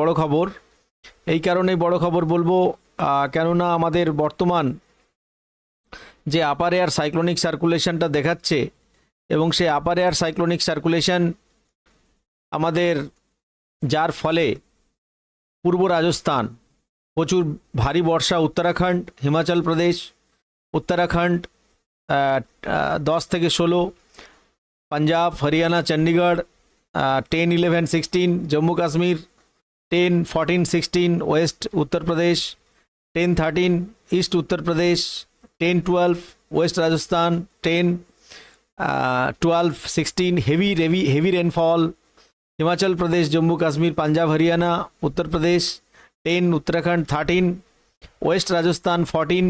বড় খবর। এই কারণে বড় খবর বলব কেননা আমাদের বর্তমান যে আপার এয়ার সাইক্লোনিক সার্কুলেশনটা দেখাচ্ছে এবং সেই আপার এয়ার সাইক্লোনিক সার্কুলেশন আমাদের যার ফলে পূর্ব রাজস্থান প্রচুর ভারী বর্ষা, উত্তরাখণ্ড, হিমাচল প্রদেশ, উত্তরাখণ্ড দশ থেকে ষোলো, Punjab, Haryana Chandigarh ten eleven sixteen Jammu Kashmir ten fourteen sixteen west Uttar Pradesh ten thirteen east Uttar Pradesh ten twelve west Rajasthan ten twelve sixteen heavy heavy heavy rainfall Himachal Pradesh Jammu Kashmir Punjab Haryana Uttar Pradesh ten Uttarakhand thirteen west Rajasthan fourteen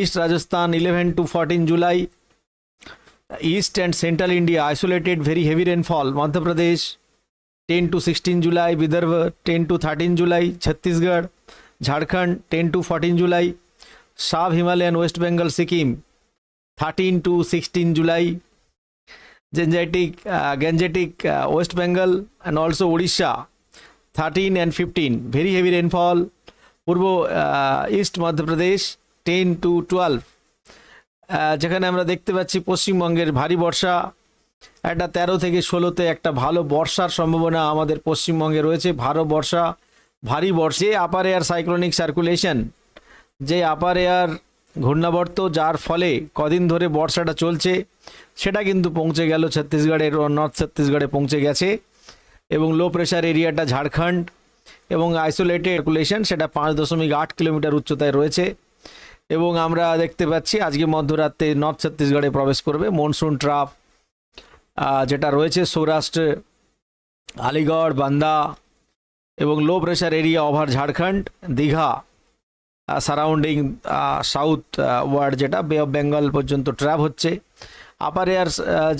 east Rajasthan eleven to fourteen July Central India, isolated, very heavy rainfall. Madhya Pradesh 10 to 16 July, Vidarbha 10 to 13 July, Chhattisgarh, Jharkhand 10 to 14 July, South Himalayan West Bengal Sikkim 13 to 16 July, Gangetic, uh, Gangetic uh, West Bengal and also Odisha 13 and 15 very heavy rainfall. Purbo uh, East Madhya Pradesh 10 to 12 ah, যেখানে আমরা দেখতে পাচ্ছি পশ্চিমবঙ্গের ভারী বর্ষা একটা তেরো থেকে ষোলোতে একটা ভালো বর্ষার সম্ভাবনা আমাদের পশ্চিমবঙ্গে রয়েছে ভালো বর্ষা, ভারী বর্ষে। আপার এয়ার সাইক্লোনিক সার্কুলেশন যে আপার এয়ার ঘূর্ণাবর্ত, যার ফলে কদিন ধরে বর্ষাটা চলছে, সেটা কিন্তু পৌঁছে গেল ছত্তিশগড়ের নর্থ ছত্তিশগড়ে পৌঁছে গেছে। এবং লো প্রেশার এরিয়াটা ঝাড়খণ্ড এবং আইসোলেটেড সার্কুলেশন সেটা পাঁচ দশমিক আট কিলোমিটার উচ্চতায় রয়েছে। এবং আমরা দেখতে পাচ্ছি আজকে মধ্যরাতে নর্থ ছত্তিশগড়ে প্রবেশ করবে মনসুন ট্রাফ যেটা রয়েছে সৌরাষ্ট্রে, আলিগড়, বান্দা এবং low pressure area over Jharkhand, Digha surrounding southward যেটা বে অফ বেঙ্গল পর্যন্ত ট্র্যাপ হচ্ছে। আপার এয়ার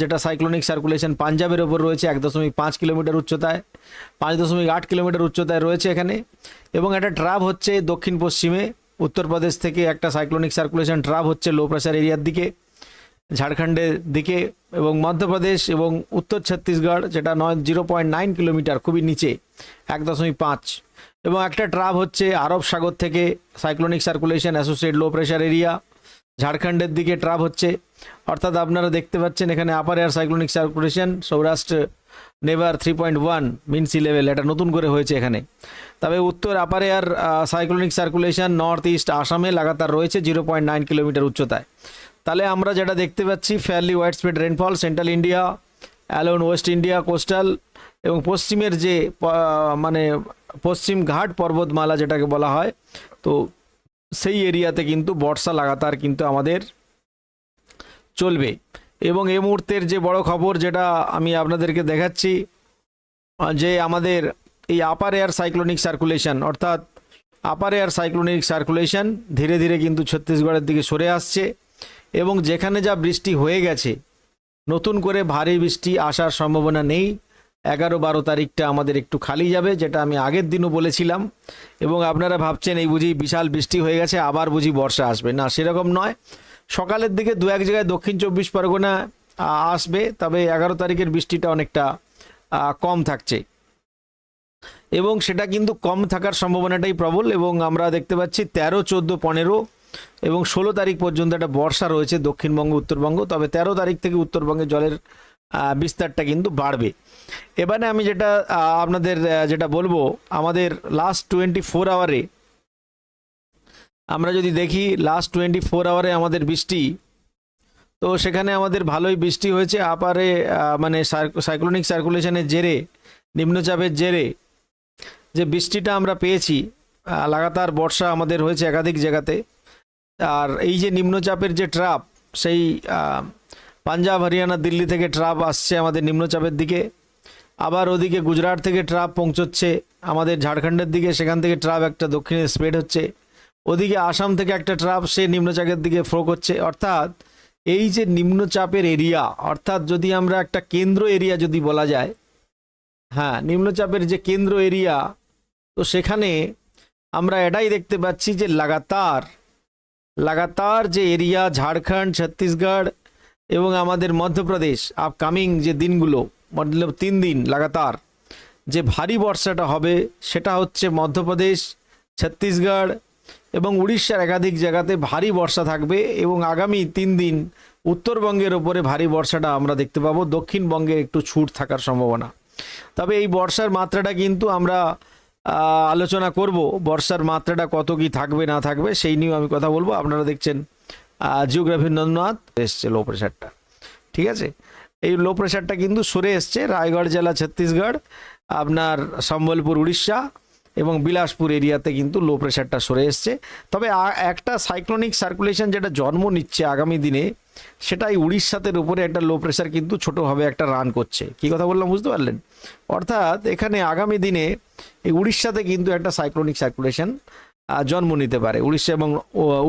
যেটা সাইক্লোনিক সার্কুলেশন পাঞ্জাবের ওপর রয়েছে এক দশমিক পাঁচ কিলোমিটার উচ্চতায়, পাঁচ দশমিক আট কিলোমিটার উচ্চতায় রয়েছে এখানে এবং একটা ট্র্যাপ হচ্ছে দক্ষিণ পশ্চিমে উত্তরপ্রদেশ থেকে একটা সাইক্লোনিক সার্কুলেশন ট্র্যাপ হচ্ছে লো প্রেশার এরিয়ার দিকে। ঝাড়খণ্ডের দিকে এবং মধ্যপ্রদেশ এবং উত্তর ছত্তিশগড়, যেটা নয়, জিরো পয়েন্ট নাইন কিলোমিটার, খুবই নিচে, এক দশমিক পাঁচ। এবং একটা ট্রাপ হচ্ছে আরব সাগর থেকে cyclonic circulation associate low pressure area. ঝাড়খণ্ডের দিকে ট্রাপ হচ্ছে, অর্থাৎ আপনারা দেখতে পাচ্ছেন এখানে upper air cyclonic circulation, Saurashtra never three point one mean sea level, এটা নতুন করে হয়েছে এখানে। তবে উত্তর upper air cyclonic circulation north east আসামে লাগাতার রয়েছে, জিরো পয়েন্ট নাইন কিলোমিটার উচ্চতায়। তাহলে আমরা যেটা দেখতে পাচ্ছি fairly wide spread rainfall central India alone west India coastal এবং পশ্চিমের যে মানে পশ্চিম ঘাট পর্বতমালা যেটাকে বলা হয়, তো সেই এরিয়াতে কিন্তু বর্ষা লাগাতার কিন্তু আমাদের চলবে। এবং এই মুহূর্তের যে বড় খবর যেটা আমি আপনাদেরকে দেখাচ্ছি যে আমাদের এই আপার এয়ার সাইক্লোনিক সার্কুলেশন অর্থাৎ আপার এয়ার সাইক্লোনিক সার্কুলেশন ধীরে ধীরে কিন্তু ছত্তিশগড়ের দিকে সরে আসছে। এবং যেখানে যা বৃষ্টি হয়ে গেছে, নতুন করে ভারী বৃষ্টি আসার সম্ভাবনা নেই। এগারো বারো তারিখটা আমাদের একটু খালি যাবে, যেটা আমি আগের দিনও বলেছিলাম। এবং আপনারা ভাবছেন, এই বুঝি বিশাল বৃষ্টি হয়ে গেছে, আবার বুঝি বর্ষা আসবে। না, সেরকম নয়। সকালের দিকে দু এক জায়গায় দক্ষিণ চব্বিশ পরগনা আসবে, তবে এগারো তারিখের বৃষ্টিটা অনেকটা কম থাকছে। এবং সেটা কিন্তু কম থাকার সম্ভাবনাটাই প্রবল, এবং আমরা দেখতে পাচ্ছি তেরো, চোদ্দ, পনেরো এবং ষোলো তারিখ পর্যন্ত একটা বর্ষা রয়েছে দক্ষিণবঙ্গ, উত্তরবঙ্গ, তবে তেরো তারিখ থেকে উত্তরবঙ্গে জলের বিস্তারটা কিন্তু বাড়বে। এবারে আমি যেটা আপনাদের যেটা বলব, আমাদের লাস্ট টোয়েন্টি ফোর আওয়ারে আমরা যদি দেখি লাস্ট টোয়েন্টি ফোর আওয়ারে আমাদের বৃষ্টি, তো সেখানে আমাদের ভালোই বৃষ্টি হয়েছে, আপারে মানে সাইক্লোনিক সার্কুলেশনের জেরে, নিম্নচাপের জেরে, যে বৃষ্টিটা আমরা পেয়েছি লাগাতার বর্ষা আমাদের হয়েছে একাধিক জায়গাতে আর এই যে নিম্নচাপের যে ট্রাপ সেই পাঞ্জাব হরিয়ানা দিল্লি থেকে ট্রাপ আসছে আমাদের নিম্নচাপের দিকে। আবার ওদিকে গুজরাট থেকে ট্রাপ পৌঁছচ্ছে, আমাদের ঝাড়খণ্ডের দিকে, সেখান থেকে ট্রাপ একটা দক্ষিণে স্প্রেড হচ্ছে। ওদিকে আসাম থেকে একটা ট্রাপ সে নিম্নচাপের দিকে ফ্লো করছে অর্থাৎ এই যে নিম্নচাপের এরিয়া অর্থাৎ যদি আমরা একটা কেন্দ্র এরিয়া যদি বলা যায় হ্যাঁ নিম্নচাপের যে কেন্দ্র এরিয়া তো সেখানে আমরা এটাই দেখতে পাচ্ছি যে লাগাতার লাগাতার যে এরিয়া, ঝাড়খণ্ড, ছত্তিশগড় এবং আমাদের মধ্যপ্রদেশ আপকামিং যে দিনগুলো, মতলব তিন দিন লাগাতার যে ভারী বর্ষাটা হবে, সেটা হচ্ছে মধ্যপ্রদেশ, ছত্তিশগড় এবং উড়িষ্যার একাধিক জায়গাতে ভারী বর্ষা থাকবে এবং আগামী তিন দিন উত্তরবঙ্গের ওপরে ভারী বর্ষাটা আমরা দেখতে পাবো। দক্ষিণবঙ্গে একটু ছুট থাকার সম্ভাবনা। তবে এই বর্ষার মাত্রাটা কিন্তু আমরা আলোচনা করব। বর্ষার মাত্রাটা কত কি থাকবে, না থাকবে, সেই নিয়েও আমি কথা বলব। আপনারা দেখছেন জিওগ্রাফি নন্দনাথ এসছে লো প্রেশারটা ঠিক আছে? এই লো প্রেশারটা কিন্তু সরে এসছে, রায়গড় জেলা, ছত্তিশগড়, আপনার সম্বলপুর, উড়িষ্যা এবং বিলাসপুর এরিয়াতে কিন্তু লো প্রেশারটা সরে এসছে। তবে একটা সাইক্লোনিক সার্কুলেশন যেটা জন্ম নিচ্ছে আগামী দিনে, সেটাই উড়িষ্যাতের উপরে একটা লো প্রেশার কিন্তু ছোটোভাবে একটা রান করছে। কি কথা বললাম বুঝতে পারলেন? অর্থাৎ এখানে আগামী দিনে এই উড়িষ্যাতে কিন্তু একটা সাইক্লোনিক সার্কুলেশন জন্ম নিতে পারে উড়িষ্যা এবং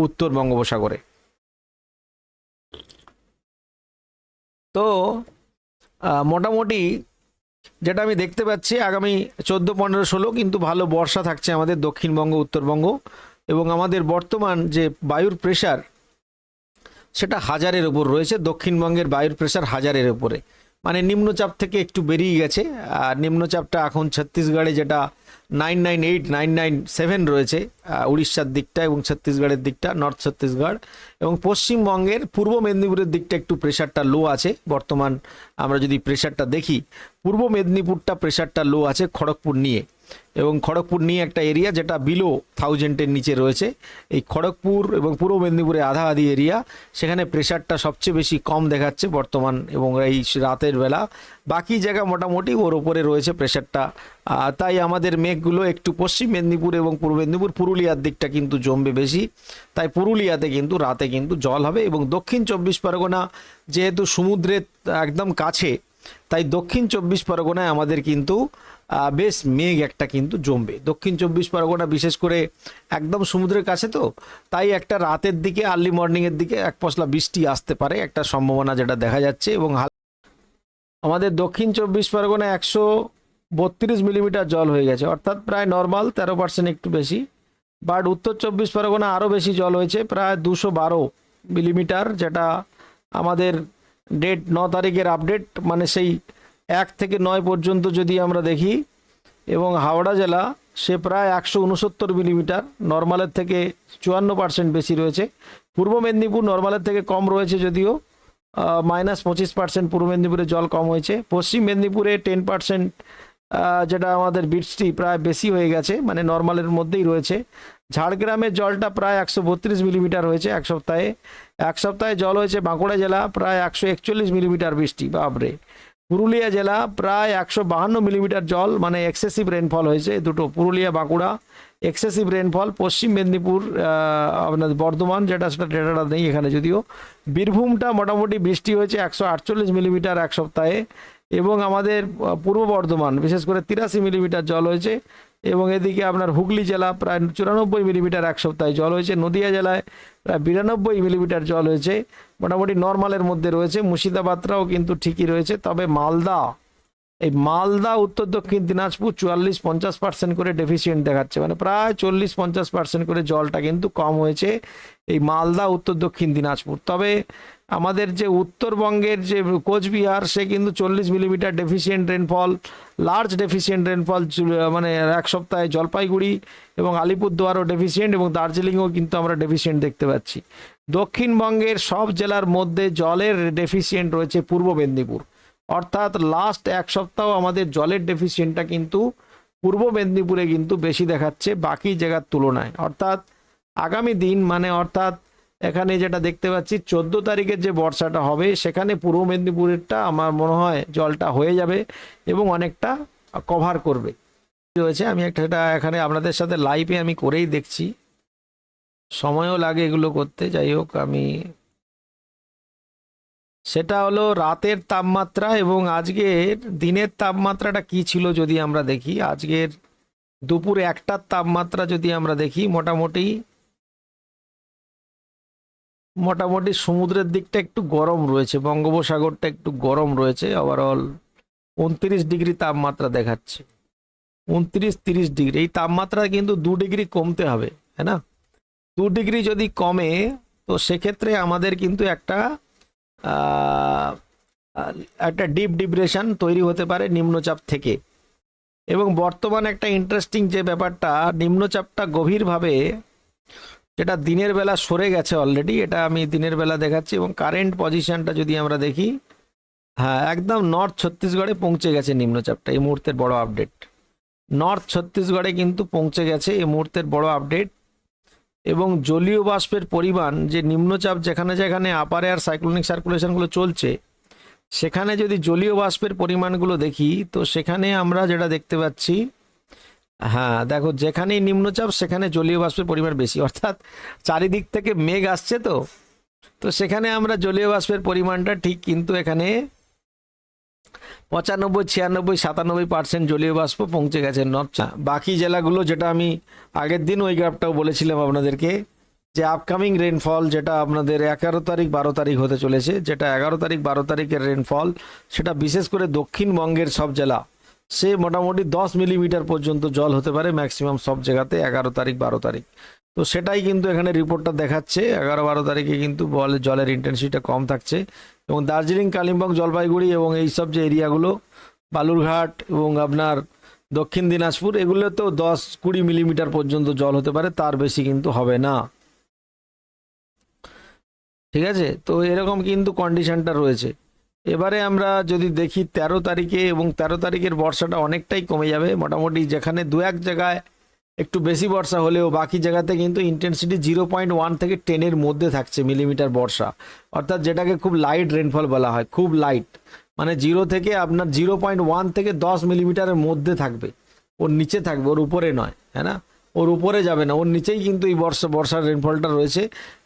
উত্তর বঙ্গোপসাগরে। তো মোটামুটি যেটা আমি দেখতে পাচ্ছি, আগামী চোদ্দ, পনেরো, ষোলো কিন্তু ভালো বর্ষা থাকছে আমাদের দক্ষিণবঙ্গ, উত্তরবঙ্গ এবং আমাদের বর্তমান যে বায়ুর প্রেশার সেটা হাজারের ওপর রয়েছে। দক্ষিণবঙ্গের বায়ুর প্রেশার হাজারের ওপরে মানে নিম্নচাপ থেকে একটু বেরিয়ে গেছে, আর নিম্নচাপটা এখন ছত্তিশগড়ে যেটা nine nine eight nine nine seven রয়েছে উড়িষ্যার দিকটা এবং ছত্তিশগড়ের দিকটা নর্থ ছত্তিশগড় এবং পশ্চিমবঙ্গের পূর্ব মেদিনীপুরের দিকটা একটু প্রেশারটা লো আছে, বর্তমান আমরা যদি প্রেশারটা দেখি, পূর্ব মেদিনীপুরটা প্রেশারটা লো আছে খড়গপুর নিয়ে। এবং খড়গপুর নিয়ে একটা এরিয়া যেটা বিলো থাউজেন্ডের নিচে রয়েছে। এই খড়গপুর এবং পূর্ব মেদিনীপুরে আধা আধি এরিয়া, সেখানে প্রেশারটা সবচেয়ে বেশি কম দেখাচ্ছে বর্তমান এবং এই রাতের বেলা। বাকি জায়গা মোটামুটি ওর ওপরে রয়েছে প্রেশারটা তাই আমাদের মেঘগুলো একটু পশ্চিম মেদিনীপুর এবং পূর্ব মেদিনীপুর, পুরুলিয়ার দিকটা কিন্তু জমবে বেশি। তাই পুরুলিয়াতে কিন্তু রাতে কিন্তু জল হবে এবং দক্ষিণ চব্বিশ পরগনা যেহেতু সমুদ্রের একদম কাছে, তাই দক্ষিণ চব্বিশ পরগনায় আমাদের কিন্তু বেশ মেঘ একটা কিন্তু জমবে। দক্ষিণ চব্বিশ পরগনা বিশেষ করে একদম সমুদ্রের কাছে তো, তাই একটা রাতের দিকে আর্লি মর্নিংয়ের দিকে এক পশলা বৃষ্টি আসতে পারে, একটা সম্ভাবনা যেটা দেখা যাচ্ছে। এবং আমাদের দক্ষিণ চব্বিশ পরগনায় একশো বত্রিশ মিলিমিটার জল হয়ে গেছে, অর্থাৎ প্রায় নর্মাল তেরো পার্সেন্ট একটু বেশি। বাট উত্তর চব্বিশ পরগনা আরও বেশি জল হয়েছে, প্রায় দুশো বারো মিলিমিটার, যেটা আমাদের ডেট ন তারিখের আপডেট মানে সেই এক থেকে নয় পর্যন্ত যদি আমরা দেখি, এবং হাওড়া জেলা সে প্রায় একশো উনসত্তর মিলিমিটার, নর্মালের থেকে চুয়ান্ন পার্সেন্ট বেশি রয়েছে। পূর্ব মেদিনীপুর নর্মালের থেকে কম রয়েছে যদিও মাইনাস পঁচিশ পার্সেন্ট পূর্ব মেদিনীপুরে জল কম হয়েছে। পশ্চিম মেদিনীপুরে টেন পার্সেন্ট যেটা আমাদের বৃষ্টি প্রায় বেশি হয়ে গেছে মানে নর্মালের মধ্যেই রয়েছে। ঝাড়গ্রামের জলটা প্রায় একশো বত্রিশ মিলিমিটার হয়েছে এক সপ্তাহে। এক সপ্তাহে জল হয়েছে বাঁকুড়া জেলা প্রায় একশো একচল্লিশ মিলিমিটার বৃষ্টি, বাপরে। পুরুলিয়া জেলা প্রায় একশো বাহান্ন মিলিমিটার জল মানে এক্সেসিভ রেনফল হয়েছে। দুটো, পুরুলিয়া, বাঁকুড়া এক্সেসিভ রেনফল পশ্চিম মেদিনীপুর আপনার বর্ধমান, যেটা সেটা ডেটাটা নেই এখানে যদিও। বীরভূমটা মোটামুটি বৃষ্টি হয়েছে একশো আটচল্লিশ মিলিমিটার এক সপ্তাহে। এবং আমাদের পূর্ব বর্ধমান, বিশেষ করে তিরাশি মিলিমিটার জল হয়েছে। এবং এদিকে আপনার হুগলি জেলা প্রায় চুরানব্বই মিলিমিটার এক সপ্তাহে জল হয়েছে। নদিয়া জেলায় প্রায় বিরানব্বই মিলিমিটার জল হয়েছে। মোটামুটি নর্মালের মধ্যে রয়েছে। মুর্শিদাবাদটাও কিন্তু ঠিকই রয়েছে। তবে মালদা, এই মালদা, উত্তর দক্ষিণ দিনাজপুর চুয়াল্লিশ পঞ্চাশ পার্সেন্ট করে ডেফিসিয়েন্ট দেখাচ্ছে। মানে প্রায় চল্লিশ পঞ্চাশ পার্সেন্ট করে জলটা কিন্তু কম হয়েছে এই মালদা, উত্তর দক্ষিণ দিনাজপুর। তবে আমাদের যে উত্তরবঙ্গের যে কোচবিহার, সে কিন্তু চল্লিশ millimetre deficient rainfall large deficient rainfall মানে এক সপ্তাহে জলপাইগুড়ি এবং আলিপুরদুয়ারও ডেফিসিয়েন্ট এবং দার্জিলিংও কিন্তু আমরা ডেফিসিয়েন্ট দেখতে পাচ্ছি। দক্ষিণবঙ্গের সব জেলার মধ্যে জলের ডেফিসিয়েন্ট রয়েছে পূর্ব মেদিনীপুর। অর্থাৎ লাস্ট এক সপ্তাহ আমাদের জলের ডেফিসিয়েন্টটা কিন্তু পূর্ব মেদিনীপুরে কিন্তু বেশি দেখাচ্ছে বাকি জায়গার তুলনায়। অর্থাৎ আগামী দিন মানে অর্থাৎ এখানে যেটা দেখতে পাচ্ছি, চোদ্দ তারিখের যে বর্ষাটা হবে, সেখানে পূর্ব মেদিনীপুরেরটা আমার মনে হয় জলটা হয়ে যাবে এবং অনেকটা কভার করবে। রয়েছে, আমি একটা সেটা এখানে আপনাদের সাথে লাইভে আমি করেই দেখছি। সময়ও লাগে এগুলো করতে, যাই হোক আমি সেটা হলো রাতের তাপমাত্রা এবং আজকের দিনের তাপমাত্রাটা কি ছিল যদি আমরা দেখি। আজকের দুপুর একটার তাপমাত্রা যদি আমরা দেখি, মোটামুটি মোটামুটি সমুদ্রের দিকটা একটু গরম রয়েছে, বঙ্গোপসাগরটা একটু গরম রয়েছে ওভারঅল উনত্রিশ ডিগ্রি তাপমাত্রা দেখাচ্ছে। উনত্রিশ, তিরিশ ডিগ্রি, এই তাপমাত্রা কিন্তু দু ডিগ্রি কমতে হবে, তাই না? দু ডিগ্রি যদি কমে, তো সেক্ষেত্রে আমাদের কিন্তু একটা একটা ডিপ ডিপ্রেশন তৈরি হতে পারে নিম্নচাপ থেকে। এবং বর্তমান একটা ইন্টারেস্টিং যে ব্যাপারটা, নিম্নচাপটা গভীরভাবে যেটা দিনের বেলা সরে গেছে অলরেডি এটা আমি দিনের বেলা দেখাচ্ছি এবং কারেন্ট পজিশনটা যদি আমরা দেখি হ্যাঁ একদম নর্থ ছত্তিশগড়ে পৌঁছে গেছে নিম্নচাপটা, এই মুহূর্তের বড় আপডেট নর্থ ছত্তিশগড়ে কিন্তু পৌঁছে গেছে এই মুহূর্তের বড় আপডেট এবং জলীয় বাষ্পের পরিমাণ, যে নিম্নচাপ যেখানে যেখানে আপার এয়ার সাইক্লোনিক সার্কুলেশনগুলো চলছে, সেখানে যদি জলীয় বাষ্পের পরিমাণগুলো দেখি, তো সেখানে আমরা যেটা দেখতে পাচ্ছি হ্যাঁ দেখো, যেখানেই নিম্নচাপ, সেখানে জলীয় বাষ্পের পরিমাণ বেশি। অর্থাৎ চারিদিক থেকে মেঘ আসছে তো। তো সেখানে আমরা জলীয় বাষ্পের পরিমাণটা ঠিক কিন্তু এখানে পঁচানব্বই, ছিয়ানব্বই, সাতানব্বই পার্সেন্ট জলীয় বাষ্প পৌঁছে গেছে নর্থ বাকি জেলাগুলো যেটা আমি আগের দিন ওই গ্রাফটাও বলেছিলাম আপনাদেরকে, যে আপকামিং রেনফল যেটা আপনাদের এগারো তারিখ, বারো তারিখ হতে চলেছে, যেটা এগারো তারিখ, বারো তারিখের রেনফল সেটা বিশেষ করে দক্ষিণবঙ্গের সব জেলা সে মোটামুটি দশ মিলিমিটার পর্যন্ত জল হতে পারে ম্যাক্সিমাম সব জায়গাতে, এগারো তারিখ, বারো তারিখ। তো সেটাই কিন্তু এখানে রিপোর্টটা দেখাচ্ছে। এগারো, বারো তারিখে কিন্তু বল জলের ইন্টেন্সিটিটা কম থাকছে। এবং দার্জিলিং, কালিম্পং, জলপাইগুড়ি এবং এই সব যে এরিয়াগুলো, বালুরঘাট এবং আপনার দক্ষিণ দিনাজপুর, এগুলোতেও দশ, কুড়ি মিলিমিটার পর্যন্ত জল হতে পারে, তার বেশি কিন্তু হবে না। ঠিক আছে? তো এরকম কিন্তু কন্ডিশনটা রয়েছে। এবারে আমরা যদি দেখি তেরো তারিখে এবং তেরো তারিখের বর্ষাটা অনেকটাই কমে যাবে। মোটামুটি যেখানে দু এক জায়গায় একটু বেশি বর্ষা হলেও বাকি জায়গাতে কিন্তু ইন্টেন্সিটি জিরো পয়েন্ট ওয়ান থেকে টেনের মধ্যে থাকছে মিলিমিটার বর্ষা। অর্থাৎ যেটাকে খুব লাইট রেনফল বলা হয়, খুব লাইট মানে জিরো থেকে আপনার জিরো পয়েন্ট ওয়ান থেকে দশ মিলিমিটারের মধ্যে থাকবে। ওর নিচে থাকবে, ওর উপরে নয় হ্যাঁ না? ওর উপরে যাবে না। ওর নিচেই কিন্তু এই বর্ষা বর্ষার রেনফলটা রয়েছে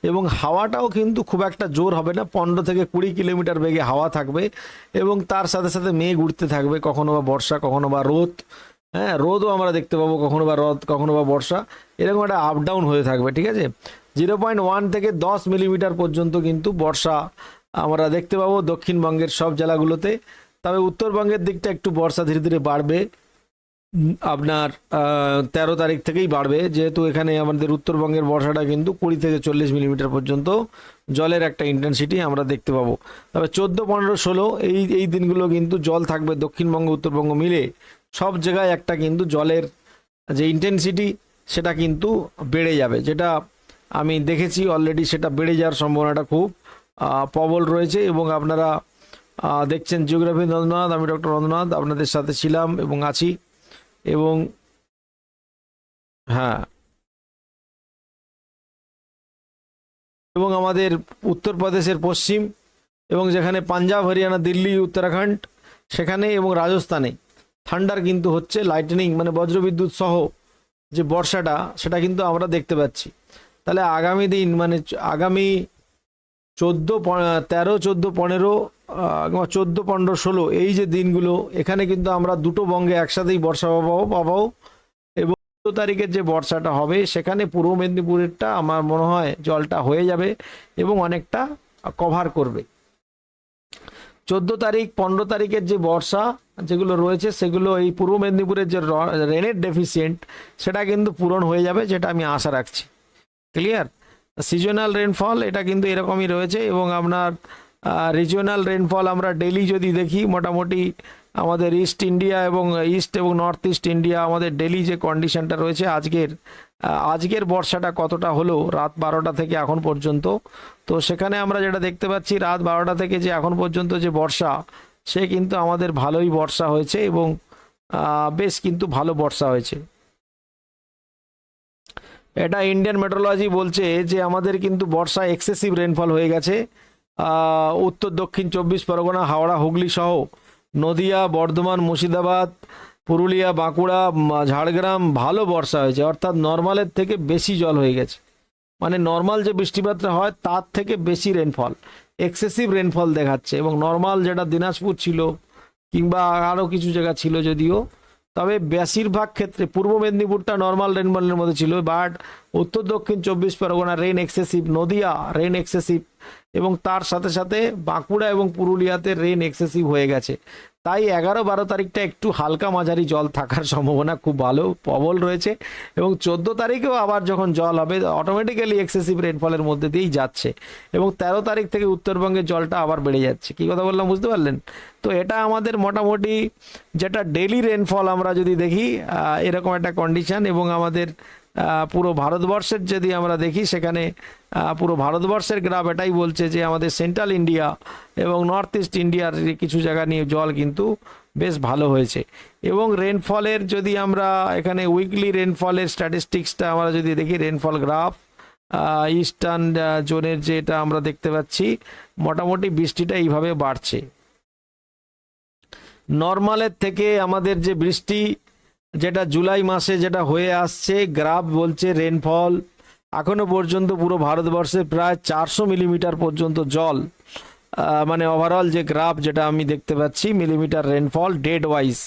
এবং হাওয়াটাও কিন্তু খুব একটা জোর হবে না। পনেরো থেকে কুড়ি কিলোমিটার বেগে হাওয়া থাকবে এবং তার সাথে সাথে মেঘ উঠতে থাকবে, কখনো বা বর্ষা, কখনো বা রোদ। হ্যাঁ রোদও আমরা দেখতে পাবো, কখনো বা রোদ, কখনো বা বর্ষা। এরকম একটা আপ ডাউন হয়ে থাকবে, ঠিক আছে? জিরো পয়েন্ট ওয়ান থেকে দশ মিলিমিটার পর্যন্ত কিন্তু বর্ষা আমরা দেখতে পাবো দক্ষিণবঙ্গের সব জেলাগুলোতে। তবে উত্তরবঙ্গের দিকটা একটু বর্ষা ধীরে ধীরে বাড়বে। আপনার তেরো তারিখ থেকেই বাড়বে। যেহেতু এখানে আমাদের উত্তরবঙ্গের বর্ষাটা কিন্তু কুড়ি থেকে চল্লিশ মিলিমিটার পর্যন্ত জলের একটা ইন্টেন্সিটি আমরা দেখতে পাবো। তবে চোদ্দ, পনেরো, ষোলো এই এই দিনগুলো কিন্তু জল থাকবে দক্ষিণবঙ্গ, উত্তরবঙ্গ মিলে। সব জায়গায় একটা কিন্তু জলের যে ইন্টেন্সিটি সেটা কিন্তু বেড়ে যাবে। যেটা আমি দেখেছি অলরেডি সেটা বেড়ে যাওয়ার সম্ভাবনাটা খুব প্রবল রয়েছে এবং আপনারা দেখছেন জিওগ্রাফি নন্দনাথ, আমি ডক্টর নন্দনাথ, আপনাদের সাথে ছিলাম এবং আছি। এবং হ্যাঁ এবং আমাদের উত্তরপ্রদেশের পশ্চিম এবং যেখানে পাঞ্জাব, হরিয়ানা, দিল্লি, উত্তরাখণ্ড, সেখানে এবং রাজস্থানে থান্ডার কিন্তু হচ্ছে লাইটনিং মানে বজ্রবিদ্যুৎ সহ যে বর্ষাটা, সেটা কিন্তু আমরা দেখতে পাচ্ছি। তাহলে আগামী দিন মানে আগামী চোদ্দ, তেরো, চোদ্দ, পনেরো চোদ্দ, পনেরো, ষোলো, এই যে দিনগুলো, এখানে কিন্তু আমরা দুটো বঙ্গে একসাথেই বর্ষা পাবো পাবো। এবং চোদ্দ তারিখের যে বর্ষাটা হবে, সেখানে পূর্ব মেদিনীপুরেরটা আমার মনে হয় জলটা হয়ে যাবে এবং অনেকটা কভার করবে। চোদ্দ তারিখ, পনেরো তারিখের যে বর্ষা যেগুলো রয়েছে, সেগুলো এই পূর্ব মেদিনীপুরের যে রেনের ডেফিসিয়েন্ট সেটা কিন্তু পূরণ হয়ে যাবে, যেটা আমি আশা রাখছি। ক্লিয়ার সিজনাল রেনফল এটা কিন্তু এরকমই রয়েছে এবং আপনার রিজিওনাল রেনফল আমরা ডেলি যদি দেখি, মোটামুটি আমাদের ইস্ট ইন্ডিয়া এবং ইস্ট এবং নর্থ ইস্ট ইন্ডিয়া আমাদের ডেলি যে কন্ডিশনটা রয়েছে, আজকের আজকের বর্ষাটা কতটা হলো? রাত বারোটা থেকে এখন পর্যন্ত। তো সেখানে আমরা যেটা দেখতে পাচ্ছি, রাত বারোটা থেকে যে এখন পর্যন্ত যে বর্ষা, সে কিন্তু আমাদের ভালোই বর্ষা হয়েছে এবং বেশ কিন্তু ভালো বর্ষা হয়েছে। এটা ইন্ডিয়ান মেট্রোলজি বলছে যে আমাদের কিন্তু বর্ষা এক্সেসিভ রেনফল হয়ে গেছে। উত্তর, দক্ষিণ চব্বিশ পরগনা, হাওড়া, হুগলি সহ নদিয়া, বর্ধমান, মুর্শিদাবাদ, পুরুলিয়া, বাঁকুড়া ঝাড়গ্রাম ভালো বর্ষা হয়েছে। অর্থাৎ নর্মালের থেকে বেশি জল হয়ে গেছে। মানে নর্মাল যে বৃষ্টিপাতটা হয়, তার থেকে বেশি রেনফল এক্সেসিভ রেনফল দেখাচ্ছে এবং নর্মাল যেটা দিনাজপুর ছিল কিংবা আরও কিছু জায়গা ছিল যদিও, তবে বেশিরভাগ ক্ষেত্রে পূর্ব মেদিনীপুরটা নর্মাল রেনফলের মধ্যে ছিল বাট উত্তর, দক্ষিণ, চব্বিশ Pargana rain excessive Nadia rain excessive এবং তার সাথে সাথে বাঁকুড়া এবং পুরুলিয়াতে রেন এক্সেসিভ হয়ে গেছে। তাই এগারো বারো তারিখটা একটু হালকা মাঝারি জল থাকার সম্ভাবনা খুব ভালো, প্রবল রয়েছে এবং চোদ্দ তারিখেও আবার যখন জল হবে অটোমেটিক্যালি এক্সেসিভ রেনফলের মধ্যে দিয়েই যাচ্ছে এবং তেরো তারিখ থেকে উত্তরবঙ্গের জলটা আবার বেড়ে যাচ্ছে। কী কথা বললাম বুঝতে পারলেন? তো এটা আমাদের মোটামুটি যেটা ডেলি রেনফল আমরা যদি দেখি এরকম একটা কন্ডিশন এবং আমাদের পুরো ভারতবর্ষের যদি আমরা দেখি, সেখানে পুরো ভারতবর্ষের গ্রাফ এটাই বলছে যে আমাদের সেন্ট্রাল ইন্ডিয়া এবং নর্থ ইস্ট ইন্ডিয়ার কিছু জায়গা নিয়ে জল কিন্তু বেশ ভালো হয়েছে। এবং রেনফলের যদি আমরা এখানে উইকলি রেনফলের স্ট্যাটিস্টিক্সটা আমরা যদি দেখি রেনফল গ্রাফ ইস্টার্ন জোনের যেটা আমরা দেখতে পাচ্ছি, মোটামুটি বৃষ্টিটা এইভাবে বাড়ছে। নর্মালের থেকে আমাদের যে বৃষ্টি যেটা জুলাই মাসে যেটা হয়ে আসছে, গ্রাফ বলছে রেনফল এখনও পর্যন্ত পুরো ভারতবর্ষে প্রায় চারশো মিলিমিটার পর্যন্ত জল মানে ওভারঅল যে গ্রাফ যেটা আমি দেখতে পাচ্ছি millimetre rainfall date wise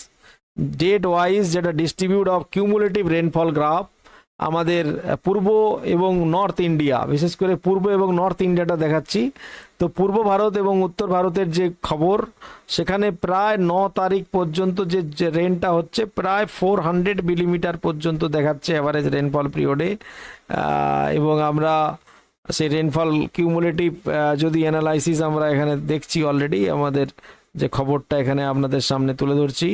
date wise যেটা distribute of cumulative rainfall graph আমাদের পূর্ব এবং নর্থ ইন্ডিয়া, বিশেষ করে পূর্ব এবং নর্থ ইন্ডিয়াটা দেখাচ্ছি। তো পূর্ব ভারত এবং উত্তর ভারতের যে খবর, সেখানে প্রায় ন তারিখ পর্যন্ত যে রেনটা হচ্ছে, প্রায় ফোর হান্ড্রেড মিলিমিটার পর্যন্ত দেখাচ্ছে অ্যাভারেজ রেনফল পিরিয়ডে এবং আমরা সেই রেনফল কিউমুলেটিভ যদি অ্যানালাইসিস আমরা এখানে দেখছি অলরেডি আমাদের যে খবরটা এখানে আপনাদের সামনে তুলে ধরছি।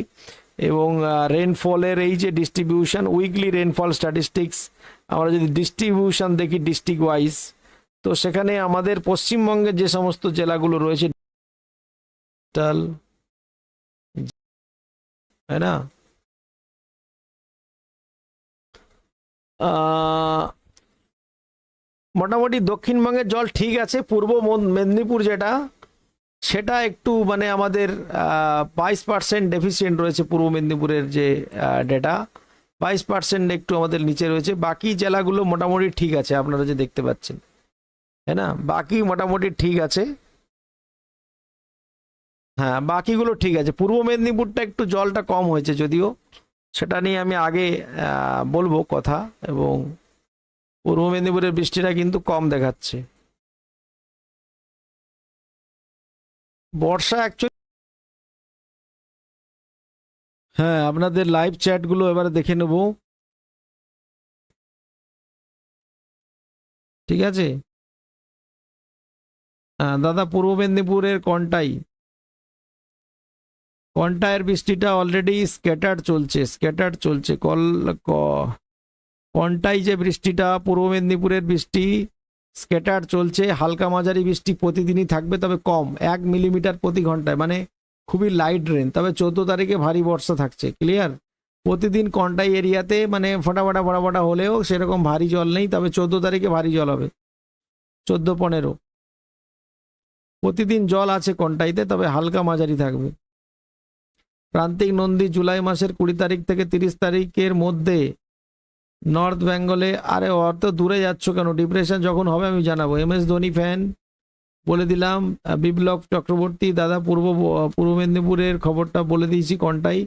এবং রেনফলের এই যে ডিস্ট্রিবিউশন উইকলি রেনফল স্ট্যাটিস্টিক্স আমরা যদি ডিস্ট্রিবিউশন দেখি ডিস্ট্রিক্ট ওয়াইজ তো সেখানে আমাদের পশ্চিমবঙ্গের যে সমস্ত জেলাগুলো রয়েছে তাই না? মোটামুটি দক্ষিণবঙ্গের জল ঠিক আছে, পূর্ব মেদিনীপুর যেটা সেটা একটু মানে আমাদের বাইশ পার্সেন্ট ডেফিসিয়েন্ট রয়েছে পূর্ব মেদিনীপুরের যে ডেটা বাইশ পার্সেন্ট একটু আমাদের নিচে রয়েছে। বাকি জেলাগুলো মোটামুটি ঠিক আছে, আপনারা যে দেখতে পাচ্ছেন। তাই না? বাকি মোটামুটি ঠিক আছে। হ্যাঁ বাকিগুলো ঠিক আছে। পূর্ব মেদিনীপুরটা একটু জলটা কম হয়েছে যদিও। সেটা নিয়ে আমি আগে বলব কথা। এবং পূর্ব মেদিনীপুরের বৃষ্টিটা কিন্তু কম দেখাচ্ছে। বর্ষা অ্যাকচুয়ালি হ্যাঁ আপনাদের লাইভ চ্যাটগুলো এবারে দেখে নেব। ঠিক আছে? হ্যাঁ দাদা, পূর্ব মেদিনীপুরের কন্টাই। কন্টায়ের বৃষ্টিটা অলরেডি স্ক্যাটার চলছে স্ক্যাটার চলছে। কল কন্টাই যে বৃষ্টিটা, পূর্ব মেদিনীপুরের বৃষ্টি স্ক্যাটার চলছে, হালকা মাঝারি বৃষ্টি প্রতিদিনই থাকবে, তবে কম, এক মিলিমিটার প্রতি ঘন্টায় মানে খুবই লাইট রেন তবে চোদ্দ তারিখে ভারী বর্ষা থাকছে ক্লিয়ার প্রতিদিন কন্টাই এরিয়াতে মানে ফটাফটা ফটাফটা হলেও সেরকম ভারী জল নেই, তবে চোদ্দ তারিখে ভারী জল হবে, চোদ্দ পনেরো। প্রতিদিন জল আছে কন্টাইতে, তবে হালকা মাঝারি থাকবে। প্রান্তিক নন্দী জুলাই মাসের কুড়ি তারিখ থেকে তিরিশ তারিখের মধ্যে নর্থ বেঙ্গলে, আরে অত দূরে যাচ্ছ কেন? ডিপ্রেশন যখন হবে আমি জানাব। এম এস ধোনি ফ্যান বলে দিলাম বিপ্লব চক্রবর্তী, দাদা পূর্ব পূর্ব মেদিনীপুরের খবরটা বলে দিয়েছি কন্টাই?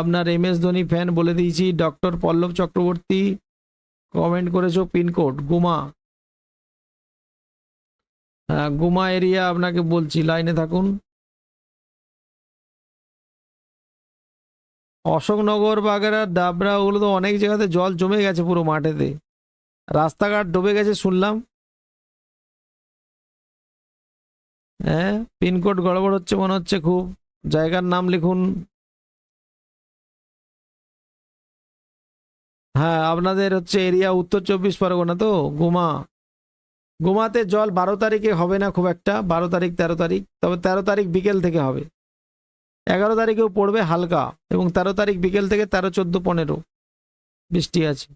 আপনার এম এস ধোনি ফ্যান বলে দিয়েছি ডক্টর পল্লব চক্রবর্তী কমেন্ট করেছ পিনকোড, গুমা। হ্যাঁ গুমা এরিয়া আপনাকে বলছি, লাইনে থাকুন। অশোকনগর বাগেরা ডাবরা ওগুলো তো অনেক জায়গাতে জল জমে গেছে পুরো মাঠেতে। রাস্তাঘাট ডুবে গেছে শুনলাম। হ্যাঁ পিনকোড গড়বড় হচ্ছে মনে হচ্ছে খুব। জায়গার নাম লিখুন। হ্যাঁ আপনাদের হচ্ছে এরিয়া উত্তর চব্বিশ পরগনা তো, গুমা। গুমাতে জল বারো তারিখে হবে না খুব একটা, বারো তারিখ, তেরো তারিখ, তবে তেরো তারিখ বিকেল থেকে হবে। এগারো তারিখেও পড়বে হালকা এবং তেরো তারিখ বিকেল থেকে তেরো, চোদ্দ, পনেরো। বৃষ্টি আছে।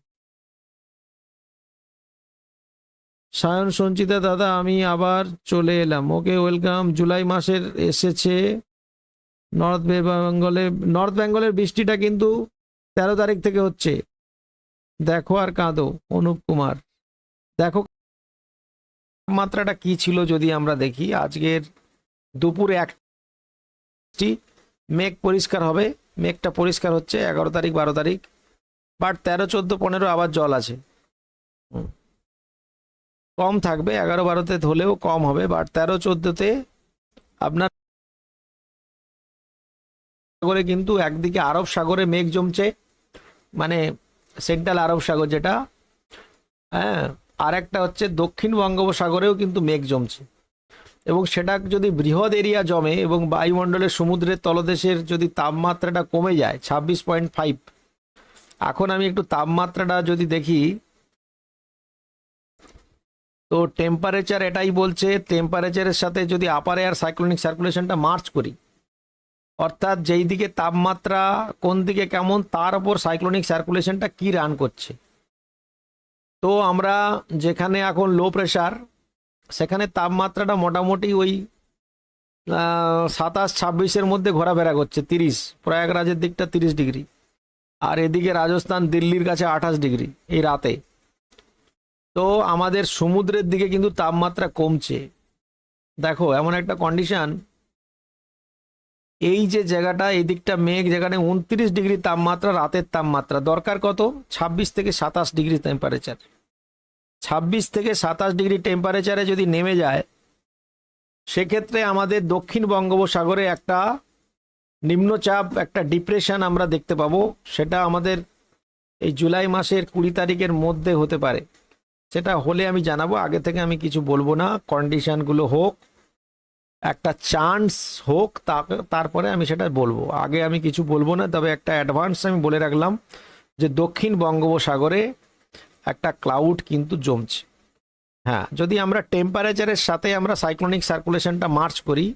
সায়ন, সঞ্চিতা দাদা, আমি আবার চলে এলাম। ওকে, ওয়েলকাম। জুলাই মাসের এসেছে। নর্থ বেঙ্গলে, নর্থ বেঙ্গলের বৃষ্টিটা কিন্তু তেরো তারিখ থেকে হচ্ছে। দেখো আর কাঁদো, অনুপ কুমার। দেখো মাত্রাটা কি ছিল যদি আমরা দেখি। আজকের দুপুরে একটি মেঘ পরিষ্কার হবে। মেঘটা পরিষ্কার হচ্ছে এগারো তারিখ, বারো তারিখ। বাট তেরো, চোদ্দ, পনেরো আবার জল আছে। কম থাকবে, এগারো, বারোতে হলেও কম হবে, বাট তেরো, চোদ্দোতে আপনার সাগরে কিন্তু একদিকে আরব সাগরে মেঘ জমছে মানে সেন্ট্রাল আরব সাগর যেটা হ্যাঁ আর একটা হচ্ছে দক্ষিণ বঙ্গোপসাগরেও কিন্তু মেঘ জমছে। এবং সেটা যদি বৃহৎ এরিয়া জমে এবং বায়ুমণ্ডলের সমুদ্রের তলদেশের যদি তাপমাত্রাটা কমে যায়, ছাব্বিশ পয়েন্ট ফাইভ। এখন আমি একটু তাপমাত্রাটা যদি দেখি, তো টেম্পারেচার এটাই বলছে টেম্পারেচারের সাথে যদি আপার এয়ার সাইক্লোনিক সার্কুলেশনটা মার্চ করি, অর্থাৎ যেই দিকে তাপমাত্রা কোন দিকে কেমন, তার উপর সাইক্লোনিক সার্কুলেশনটা কি রান করছে। তো আমরা যেখানে এখন লো প্রেশার সেখানে তাপমাত্রাটা মোটামুটি ওই সাতাশ, ছাব্বিশের মধ্যে ঘোরাফেরা করছে, তিরিশ। প্রয়াগরাজের দিকটা তিরিশ ডিগ্রি। আর এদিকে রাজস্থান, দিল্লির কাছে আঠাশ ডিগ্রি এই রাতে। তো আমাদের সমুদ্রের দিকে কিন্তু তাপমাত্রা কমছে। দেখো, এমন একটা কন্ডিশন এই যে জায়গাটা, এই দিকটা মেঘ, যেখানে উনত্রিশ ডিগ্রি তাপমাত্রা, রাতের তাপমাত্রা। দরকার কত? ছাব্বিশ থেকে সাতাশ ডিগ্রি টেম্পারেচার ছাব্বিশ থেকে সাতাশ ডিগ্রি টেম্পারেচারে যদি নেমে যায়, সেক্ষেত্রে আমাদের দক্ষিণ বঙ্গোপসাগরে একটা নিম্নচাপ, একটা ডিপ্রেশন আমরা দেখতে পাবো। সেটা আমাদের এই জুলাই মাসের কুড়ি তারিখের মধ্যে হতে পারে। সেটা হলে আমি জানাব, আগে থেকে আমি কিছু বলব না। কন্ডিশনগুলো হোক, একটা চান্স হোক তারপরে আমি সেটা বলব। আগে আমি কিছু বলব না, তবে একটা অ্যাডভান্স আমি বলে রাখলাম যে দক্ষিণ বঙ্গোপসাগরে একটা ক্লাউড কিন্তু জমছে। হ্যাঁ যদি আমরা টেম্পারেচারের সাথে আমরা সাইক্লোনিক সার্কুলেশনটা মার্চ করি,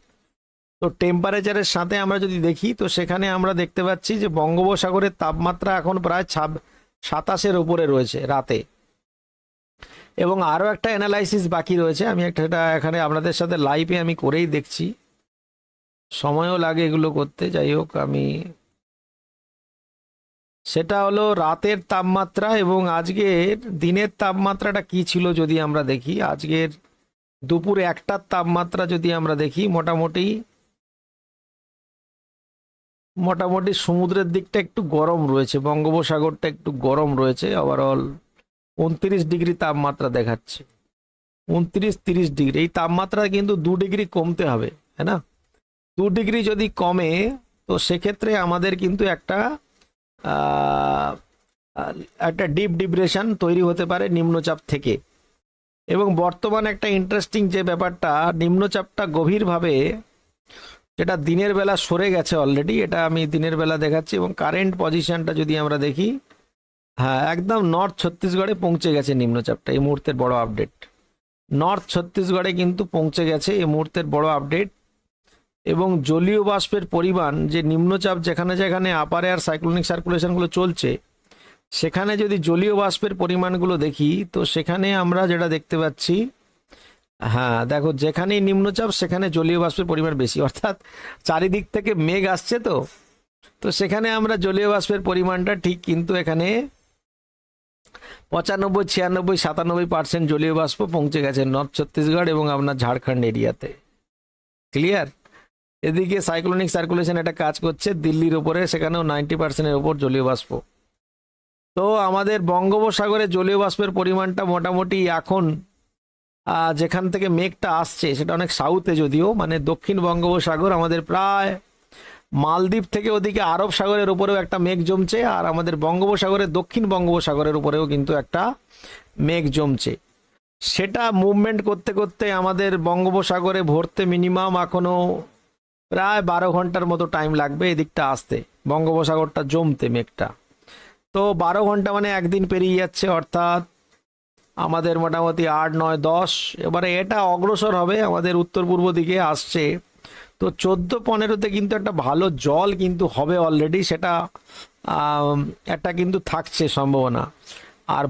তো টেম্পারেচারের সাথে আমরা যদি দেখি, তো সেখানে আমরা দেখতে পাচ্ছি যে বঙ্গোপসাগরের তাপমাত্রা এখন প্রায় ছাব, সাতাশের ওপরে রয়েছে রাতে। এবং আরও একটা অ্যানালাইসিস বাকি রয়েছে, আমি একটা সেটা এখানে আপনাদের সাথে লাইভে আমি করেই দেখছি। সময়ও লাগে এগুলো করতে, যাই হোক, আমি সেটা হলো রাতের তাপমাত্রা এবং আজকের দিনের তাপমাত্রাটা কি ছিল যদি আমরা দেখি? আজকের দুপুর একটার তাপমাত্রা যদি আমরা দেখি, মোটামুটি মোটামুটি সমুদ্রের দিকটা একটু গরম রয়েছে, বঙ্গোপসাগরটা একটু গরম রয়েছে ওভারঅল উনত্রিশ ডিগ্রি তাপমাত্রা দেখাচ্ছে। উনত্রিশ তিরিশ ডিগ্রি, এই তাপমাত্রা কিন্তু দু ডিগ্রি কমতে হবে হ্যাঁ না? দু ডিগ্রি যদি কমে, তো সেক্ষেত্রে আমাদের কিন্তু একটা একটা ডিপ ডিপ্রেশন তৈরি হতে পারে নিম্নচাপ থেকে। এবং বর্তমান একটা ইন্টারেস্টিং যে ব্যাপারটা, নিম্নচাপটা গভীরভাবে যেটা দিনের বেলা সরে গেছে অলরেডি এটা আমি দিনের বেলা দেখাচ্ছি এবং কারেন্ট পজিশনটা যদি আমরা দেখি হ্যাঁ একদম নর্থ ছত্তিশগড়ে পৌঁছে গেছে নিম্নচাপটা, এই মুহূর্তের বড় আপডেট নর্থ ছত্তিশগড়ে কিন্তু পৌঁছে গেছে এই মুহূর্তের বড় আপডেট এবং জলীয় বাষ্পের পরিমাণ যে নিম্নচাপ যেখানে যেখানে আপার এয়ার সাইক্লোনিক সার্কুলেশনগুলো চলছে, সেখানে যদি জলীয় বাষ্পের পরিমাণগুলো দেখি, তো সেখানে আমরা যেটা দেখতে পাচ্ছি হ্যাঁ দেখো যেখানেই নিম্নচাপ সেখানে জলীয় বাষ্পের পরিমাণ বেশি, অর্থাৎ চারিদিক থেকে মেঘ আসছে তো তো সেখানে আমরা জলীয় বাষ্পের পরিমাণটা ঠিক কিন্তু এখানে পঁচানব্বই, ছিয়ানব্বই, সাতানব্বই পার্সেন্ট জলীয় বাষ্প পৌঁছে গেছে নর্থ ছত্তিশগড় এবং আপনার ঝাড়খণ্ড এরিয়াতে ক্লিয়ার এদিকে সাইক্লোনিক সার্কুলেশন একটা কাজ করছে দিল্লির ওপরে সেখানেও নাইনটি পার্সেন্টের ওপর জলীয় বাষ্প। তো আমাদের বঙ্গোপসাগরে জলীয় বাষ্পের পরিমাণটা মোটামুটি এখন যেখান থেকে মেঘটা আসছে, সেটা অনেক সাউথে যদিও মানে দক্ষিণ বঙ্গোপসাগর, আমাদের প্রায় মালদ্বীপ থেকে ওদিকে আরব সাগরের উপরেও একটা মেঘ জমছে, আর আমাদের বঙ্গোপসাগরের দক্ষিণ বঙ্গোপসাগরের উপরেও কিন্তু একটা মেঘ জমছে। সেটা মুভমেন্ট করতে করতে আমাদের বঙ্গোপসাগরে ভরতে মিনিমাম এখনও প্রায় বারো ঘণ্টার মতো টাইম লাগবে এদিকটা আসতে। বঙ্গোপসাগরটা জমতে মেঘটা। তো বারো ঘণ্টা মানে একদিন পেরিয়ে যাচ্ছে, অর্থাৎ আমাদের মোটামুটি আট, নয়, দশ, এবারে এটা অগ্রসর হবে, আমাদের উত্তর পূর্ব দিকে আসছে। তো চোদ্দ, পনেরোতে কিন্তু একটা ভালো জল কিন্তু হবে অলরেডি সেটা একটা কিন্তু থাকছে সম্ভাবনা। আর